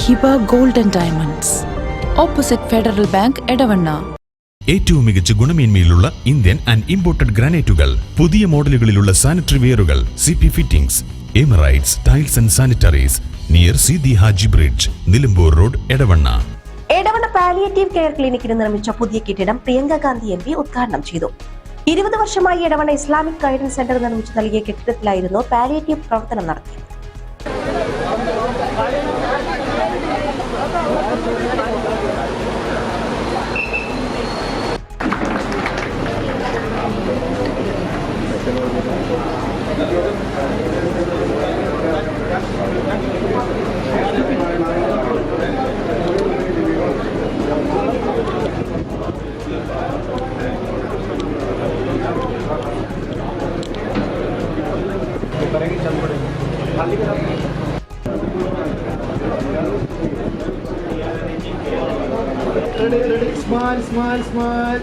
Hiba golden diamonds. Opposite Federal Bank Edavanna. ഏറ്റവും മികച്ച ഗുണമേന്മയിലുള്ള ഇന്ത്യൻ ആൻഡ് ഇമ്പോർട്ടഡ് ഗ്രാനൈറ്റുകൾ പുതിയ മോഡലുകളിലുള്ള sanitary വെയറുകൾ C P fittings Emirates tiles and sanitaries near C D Haji bridge Nilambur road Edavanna. Edavanna palliative care ക്ലിനിക്കിന് നിർമ്മിച്ച പുതിയ കെട്ടിടം Priyanka Gandhi M P ഉദ്ഘാടനം ചെയ്തു. ഇരുപത് വർഷമായി എടവണ്ണ ഇസ്ലാമിക് ഗൈഡൻസ് സെന്റർ നിർമ്മിച്ചു നൽകിയ കെട്ടിടത്തിലായിരുന്നു പാലിയേറ്റീവ് പ്രവർത്തനം നടത്തിയത്. Ready, ready, smile, smile, smile.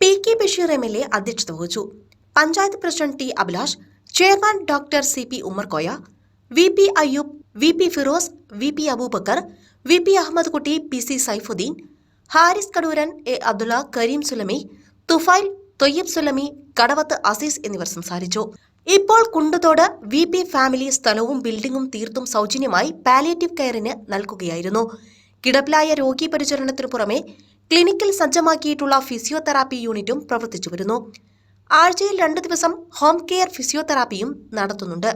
P K Basheer M L A അധ്യക്ഷത വഹിച്ചു. Panchayat president T Abhilash chairman doctor C P Ummerkoya V P Ayyub V P Firoz V P Abubakar V P Ahammed Kutty P C Saifuddin Haris Kaduran A Abdulla Kareem Sulami Thufail Thoyyib Sulami Kadavath Azeez എന്നിവർ സംസാരിച്ചു. ഇപ്പോൾ Kunduthode V P family സ്ഥലവും ബിൽഡിംഗും തീർത്തും സൗജന്യമായി palliative കെയറിന് നൽകുകയായിരുന്നു. കിടപ്പിലായ രോഗി പരിചരണത്തിനു പുറമെ ക്ലിനിക്കിൽ സജ്ജമാക്കിയിട്ടുള്ള ഫിസിയോതെറാപ്പി യൂണിറ്റും പ്രവർത്തിച്ചു വരുന്നു. ആഴ്ചയിൽ രണ്ടു ദിവസം ഹോം കെയർ ഫിസിയോതെറാപ്പിയും നടത്തുന്നുണ്ട്.